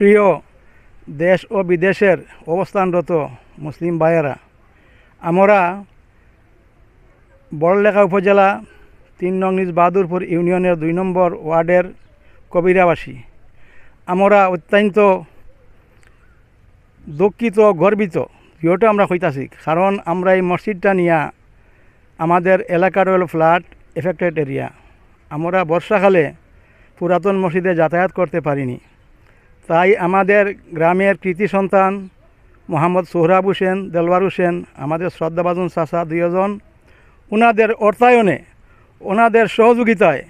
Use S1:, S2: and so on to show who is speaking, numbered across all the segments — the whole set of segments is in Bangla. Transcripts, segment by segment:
S1: প্রিয় দেশ ও বিদেশের অবস্থানরত মুসলিম ভাইয়েরা, আমরা বড়লেখা উপজেলা তিন নং নিজ বাহাদুরপুর ইউনিয়নের দুই নম্বর ওয়ার্ডের কবিরাবাসী। আমরা অত্যন্ত দুঃখিত গর্বিত যেহেতু আমরা হইতাছি, কারণ আমরা এই মসজিদটা নিয়া আমাদের এলাকার হল ফ্লাড এফেক্টেড এরিয়া। আমরা বর্ষাকালে পুরাতন মসজিদে যাতায়াত করতে পারিনি। তাই আমাদের গ্রামের কৃতি সন্তান মোহাম্মদ সোহরাব হোসেন, দেলওয়ার হোসেন, আমাদের শ্রদ্ধাভাজন চাষা দুইজন ওনাদের অর্থায়নে ওনাদের সহযোগিতায়,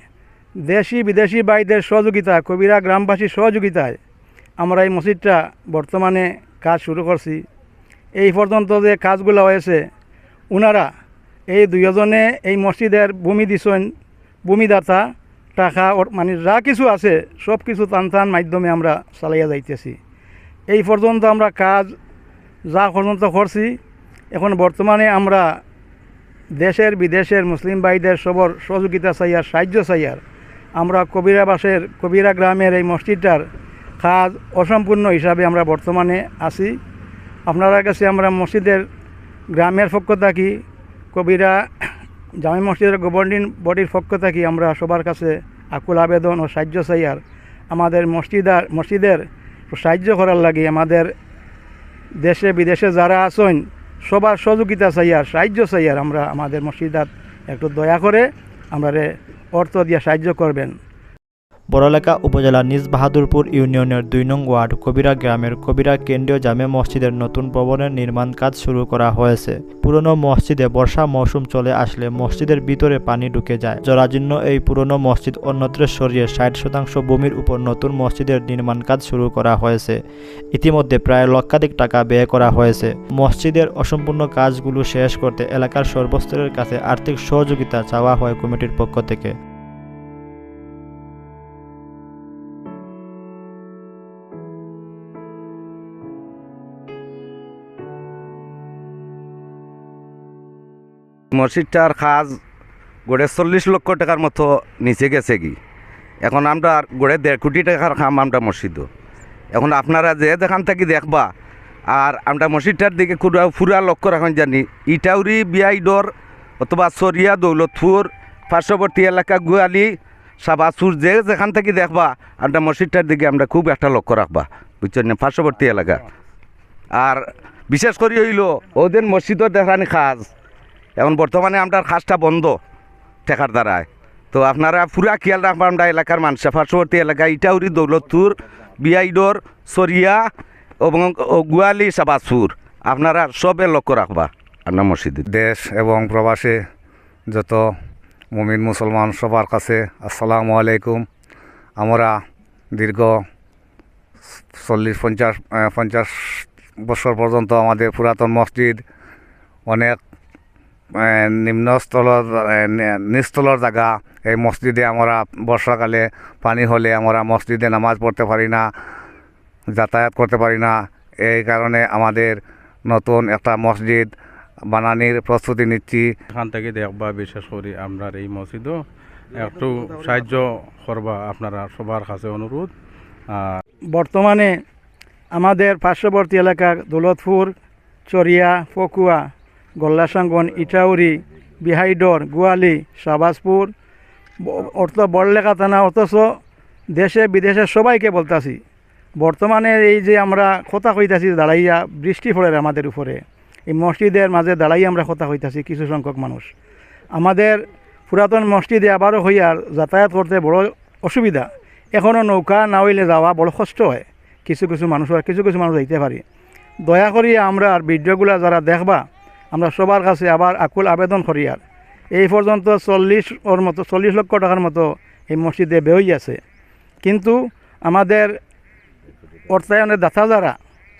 S1: দেশি বিদেশি ভাইদের সহযোগিতা, কবিরা গ্রামবাসীর সহযোগিতায় আমরা এই মসজিদটা বর্তমানে কাজ শুরু করছি। এই পর্যন্ত যে কাজগুলো হয়েছে ওনারা এই দুইজনে এই মসজিদের ভূমি দিছেন, ভূমিদাতা টাকা মানে যা কিছু আছে, সব কিছু টান টান মাধ্যমে আমরা চালাইয়া যাইতেছি। এই পর্যন্ত আমরা কাজ যা পর্যন্ত করছি, এখন বর্তমানে আমরা দেশের, বিদেশের, মুসলিম ভাইদের সবর সহযোগিতা চাইয়ার, সাহায্য চাইয়ার, আমরা কবিরাবাসের, কবিরা গ্রামের এই মসজিদটার কাজ অসম্পূর্ণ হিসাবে আমরা বর্তমানে আছি। আপনারা কাছে আমরা মসজিদের গ্রামের পক্ষ থাকি, কবিরা জামি মসজিদের গভর্নিং বডির পক্ষ থেকে আমরা সবার কাছে আকুল আবেদন ও সাহায্য চাইয়ার আমাদের মসজিদার মসজিদের সাহায্য করার লাগে আমাদের দেশে বিদেশে যারা আছেন, সবার সহযোগিতা চাইয়ার সাহায্য চাইয়ার আমরা আমাদের মসজিদার একটু দয়া করে আমরা অর্থ দিয়ে সাহায্য করবেন।
S2: বড়লেখা উপজেলার নিজ বাহাদুরপুর ইউনিয়নের দুই নং ওয়ার্ড কবিরা গ্রামের কবিরা কেন্দ্রীয় জামে মসজিদের নতুন ভবনের নির্মাণ কাজ শুরু করা হয়েছে। পুরনো মসজিদে বর্ষা মৌসুম চলে আসলে মসজিদের ভিতরে পানি ঢুকে যায়। জরাজীর্ণ এই পুরনো মসজিদ অন্যত্র সরিয়ে ষাট শতাংশ ভূমির উপর নতুন মসজিদের নির্মাণ কাজ শুরু করা হয়েছে। ইতিমধ্যে প্রায় লক্ষাধিক টাকা ব্যয় করা হয়েছে। মসজিদের অসম্পূর্ণ কাজগুলো শেষ করতে এলাকার সর্বস্তরের কাছে আর্থিক সহযোগিতা চাওয়া হয় কমিটির পক্ষ থেকে।
S3: মসজিদটার কাজ গড়ে চল্লিশ লক্ষ টাকার মতো নিচে গেছে কি? এখন আমরা গড়ে দেড় কোটি টাকার খাম আমরা মসজিদ। এখন আপনারা যে দেখান থাকি দেখবা, আর আমরা মসজিদটার দিকে পুরা পুরা লক্ষ্য রাখুন জানি, ইটাউরি বিআইডর অথবা সরিয়া, দৌলতপুর, পার্শ্ববর্তী এলাকা, গোয়ালি, সাবাসুর, যে যেখান থেকে দেখবা, আমরা মসজিদটার দিকে আমরা খুব একটা লক্ষ্য রাখবা, বুঝছেন না? পার্শ্ববর্তী এলাকা। আর বিশেষ করে হইল ওদের মসজিদের দেখানি কাজ এখন বর্তমানে আমরা খাসটা বন্ধ টেকার দ্বারায়। তো আপনারা পুরা খেয়াল রাখবেন আমরা এলাকার মানুষ। পার্শ্ববর্তী এলাকা, ইটাউরি, দৌলতপুর বিআইডোর সরিয়া, এবং গোয়ালি, সাবাসপুর। আপনারা সবে লক্ষ্য রাখবা আপনার মসজিদে
S4: দেশ এবং প্রবাসে যত মুমিন মুসলমান সবার কাছে আসসালামু আলাইকুম। আমরা দীর্ঘ চল্লিশ, পঞ্চাশ পঞ্চাশ বছর পর্যন্ত আমাদের পুরাতন মসজিদ অনেক আহ, নিম্ন স্থলের আহ, নি- নিচতলের জায়গা এই মসজিদে আমরা বর্ষাকালে পানি হলে আমরা মসজিদে নামাজ পড়তে পারি না যাতায়াত করতে পারি না। এই কারণে আমাদের নতুন একটা মসজিদ বানানির প্রস্তুতি নিচ্ছি।
S5: এখান থেকে দেখবা বিশেষ করি আপনার এই মসজিদও একটু সাহায্য করবা। আপনারা সবার কাছে অনুরোধ। আর
S1: বর্তমানে আমাদের পার্শ্ববর্তী এলাকা দৌলতপুর চরিয়া ফকুয়া গল্লাসাঙ্গন ইটাউরি, বিহাইডর, গোয়ালি শাহবাজপুর অর্থ বড়লেখা থানা, অথচ দেশে, বিদেশে সবাইকে বলতাছি। বর্তমানে এই যে আমরা কথা কইতাছি, দাঁড়াইয়া বৃষ্টি পড়ে আমাদের উপরে। এই মসজিদের মাঝে দাঁড়াইয়া আমরা কথা কইতাছি কিছু সংখ্যক মানুষ। আমাদের পুরাতন মসজিদে আবারও হইয়ার যাতায়াত করতে বড় অসুবিধা। এখনও নৌকা না হইলে যাওয়া বড় কষ্ট হয়। কিছু কিছু মানুষের কিছু কিছু মানুষ যাইতে পারি। দয়া করি আমরা আর ভিডিওগুলো যারা দেখবা আমরা সবার কাছে আবার আকুল আবেদন করি আর। এই পর্যন্ত চল্লিশ ওর মতো, চল্লিশ লক্ষ টাকার মতো এই মসজিদে বেহই আছে। কিন্তু আমাদের অর্থায়নের দাতা যারা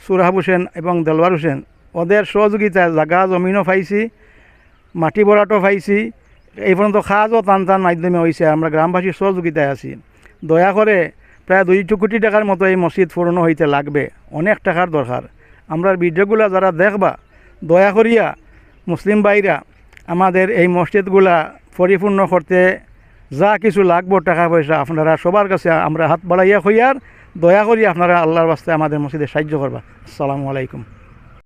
S1: সুরাহাব হোসেন এবং দেলওয়ার হোসেন, ওদের সহযোগিতায় জাগা জমিনও পাইছি, মাটি ভরাটও পাইছি। এই পর্যন্ত খাজও টান টান মাধ্যমে হয়েছে আমরা গ্রামবাসীর সহযোগিতায় আছি। দয়া করে প্রায় দুই কোটি টাকার মতো এই মসজিদ পুরনো হইতে লাগবে, অনেক টাকার দরকার। আমরা ভিডিওগুলো যারা দেখবা দয়া করিয়া মুসলিম ভাইরা আমাদের এই মসজিদগুলা পরিপূর্ণ করতে যা কিছু লাগবো টাকা পয়সা আপনারা সবার কাছে আমরা হাত বাড়াইয়া হইয়ার দয়া করি আপনারা আল্লাহর বাস্তে আমাদের মসজিদে সাহায্য করবা। আসসালামু আলাইকুম।